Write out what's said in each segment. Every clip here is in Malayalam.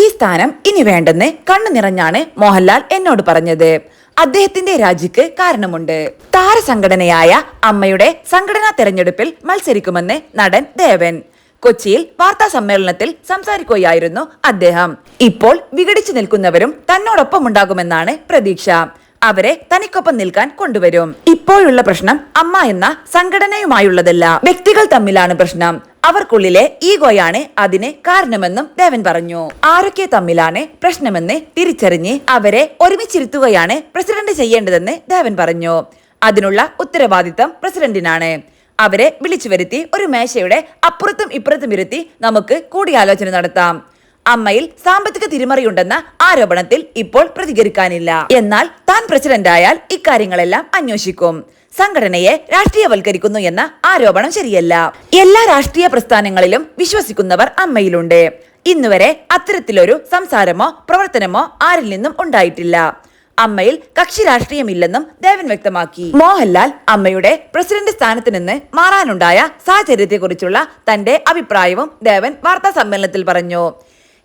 ഈ സ്ഥാനം ഇനി വേണ്ടെന്ന് കണ്ണു നിറഞ്ഞാണ് മോഹൻലാൽ എന്നോട് പറഞ്ഞത്. അദ്ദേഹത്തിന്റെ രാജിക്ക് കാരണമുണ്ട്. താരസംഘടനയായ അമ്മയുടെ സംഘടനാ തെരഞ്ഞെടുപ്പിൽ മത്സരിക്കുമെന്ന് നടൻ ദേവൻ. കൊച്ചിയിൽ വാർത്താ സമ്മേളനത്തിൽ സംസാരിക്കുകയായിരുന്നു അദ്ദേഹം. ഇപ്പോൾ വിഘടിച്ചു നിൽക്കുന്നവരും തന്നോടൊപ്പം ഉണ്ടാകുമെന്നാണ് പ്രതീക്ഷ. അവരെ തനിക്കൊപ്പം നിൽക്കാൻ കൊണ്ടുവരും. ഇപ്പോഴുള്ള പ്രശ്നം അമ്മ എന്ന സംഘടനയുമായുള്ളതല്ല. വ്യക്തികൾ തമ്മിലാണ് പ്രശ്നം. അവർക്കുള്ളിലെ ഈഗോയാണ് അതിന് കാരണമെന്നും ദേവൻ പറഞ്ഞു. ആരൊക്കെ തമ്മിലാണ് പ്രശ്നമെന്ന് തിരിച്ചറിഞ്ഞ് അവരെ ഒരുമിച്ചിരുത്തുകയാണ് പ്രസിഡന്റ് ചെയ്യേണ്ടതെന്ന് ദേവൻ പറഞ്ഞു. അതിനുള്ള ഉത്തരവാദിത്തം പ്രസിഡന്റിനാണ്. അവരെ വിളിച്ചു വരുത്തി ഒരു മേശയുടെ അപ്പുറത്തും ഇപ്പുറത്തും ഇരുത്തി നമുക്ക് കൂടിയാലോചന നടത്താം. അമ്മയിൽ സാമ്പത്തിക തിരിമറിയുണ്ടെന്ന ആരോപണത്തിൽ ഇപ്പോൾ പ്രതികരിക്കാനില്ല. എന്നാൽ താൻ പ്രസിഡന്റായാൽ ഇക്കാര്യങ്ങളെല്ലാം അന്വേഷിക്കും. സംഘടനയെ രാഷ്ട്രീയവൽക്കരിക്കുന്നു എന്ന ആരോപണം ശരിയല്ല. എല്ലാ രാഷ്ട്രീയ പ്രസ്ഥാനങ്ങളിലും വിശ്വസിക്കുന്നവർ അമ്മയിലുണ്ട്. ഇന്നുവരെ അത്തരത്തിലൊരു സംസാരമോ പ്രവർത്തനമോ ആരിൽ നിന്നും ഉണ്ടായിട്ടില്ല. അമ്മയിൽ കക്ഷി രാഷ്ട്രീയമില്ലെന്നും ദേവൻ വ്യക്തമാക്കി. മോഹൻലാൽ അമ്മയുടെ പ്രസിഡന്റ് സ്ഥാനത്ത് നിന്ന് മാറാനുണ്ടായ സാഹചര്യത്തെക്കുറിച്ചുള്ള തന്റെ അഭിപ്രായവും ദേവൻ വാർത്താ സമ്മേളനത്തിൽ പറഞ്ഞു.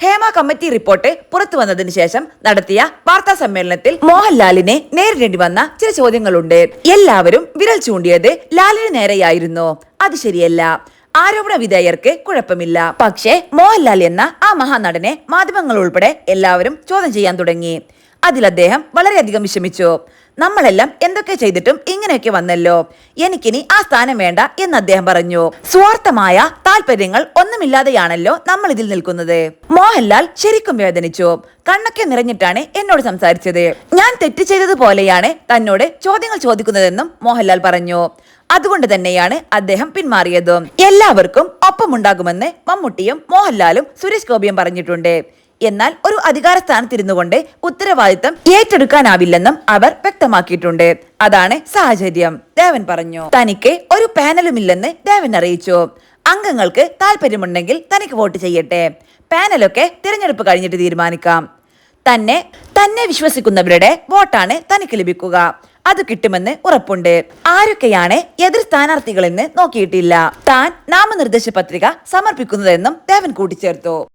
ഹേമ കമ്മിറ്റി റിപ്പോർട്ട് പുറത്തു വന്നതിന് ശേഷം നടത്തിയ വാർത്താ സമ്മേളനത്തിൽ മോഹൻലാലിനെ നേരിടേണ്ടി വന്ന ചില ചോദ്യങ്ങളുണ്ട്. എല്ലാവരും വിരൽ ചൂണ്ടിയത് ലാലിന് നേരെയായിരുന്നു. അത് ശരിയല്ല. ആരോപണ വിധേയർക്ക് കുഴപ്പമില്ല. പക്ഷേ മോഹൻലാൽ എന്ന ആ മഹാനടനെ മാധ്യമങ്ങൾ ഉൾപ്പെടെ എല്ലാവരും ചോദ്യം ചെയ്യാൻ തുടങ്ങി. അതിൽ അദ്ദേഹം വളരെയധികം വിഷമിച്ചു. നമ്മളെല്ലാം എന്തൊക്കെ ചെയ്തിട്ടും ഇങ്ങനെയൊക്കെ വന്നല്ലോ. എനിക്കിനി ആ സ്ഥാനം വേണ്ട എന്ന് അദ്ദേഹം പറഞ്ഞു. സ്വാർത്ഥമായ താല്പര്യങ്ങൾ ഒന്നുമില്ലാതെയാണല്ലോ നമ്മൾ ഇതിൽ നിൽക്കുന്നത്. മോഹൻലാൽ ശരിക്കും വേദനിച്ചു. കണ്ണൊക്കെ നിറഞ്ഞിട്ടാണ് എന്നോട് സംസാരിച്ചത്. ഞാൻ തെറ്റ് ചെയ്തതുപോലെയാണ് തന്നോട് ചോദ്യങ്ങൾ ചോദിക്കുന്നതെന്നും മോഹൻലാൽ പറഞ്ഞു. അതുകൊണ്ട് തന്നെയാണ് അദ്ദേഹം പിന്മാറിയതും. എല്ലാവർക്കും ഒപ്പമുണ്ടാകുമെന്ന് മമ്മൂട്ടിയും മോഹൻലാലും സുരേഷ് ഗോപിയും പറഞ്ഞിട്ടുണ്ട്. എന്നാൽ ഒരു അധികാര സ്ഥാനത്തിരുന്നു കൊണ്ട് ഉത്തരവാദിത്തം ഏറ്റെടുക്കാനാവില്ലെന്നും അവർ വ്യക്തമാക്കിയിട്ടുണ്ട്. അതാണ് സാഹചര്യം. ദേവൻ പറഞ്ഞു. തനിക്ക് ഒരു പാനലുമില്ലെന്ന് ദേവൻ അറിയിച്ചു. അംഗങ്ങൾക്ക് താല്പര്യമുണ്ടെങ്കിൽ തനിക്ക് വോട്ട് ചെയ്യട്ടെ. പാനലൊക്കെ തിരഞ്ഞെടുപ്പ് കഴിഞ്ഞിട്ട് തീരുമാനിക്കാം. തന്നെ തന്നെ വിശ്വസിക്കുന്നവരുടെ വോട്ടാണ് തനിക്ക് ലഭിക്കുക. അത് കിട്ടുമെന്ന് ഉറപ്പുണ്ട്. ആരൊക്കെയാണ് എതിർ സ്ഥാനാർത്ഥികളെന്ന് നോക്കിയിട്ടില്ല. താൻ നാമനിർദ്ദേശ പത്രിക സമർപ്പിക്കുന്നതെന്നും ദേവൻ കൂട്ടിച്ചേർത്തു.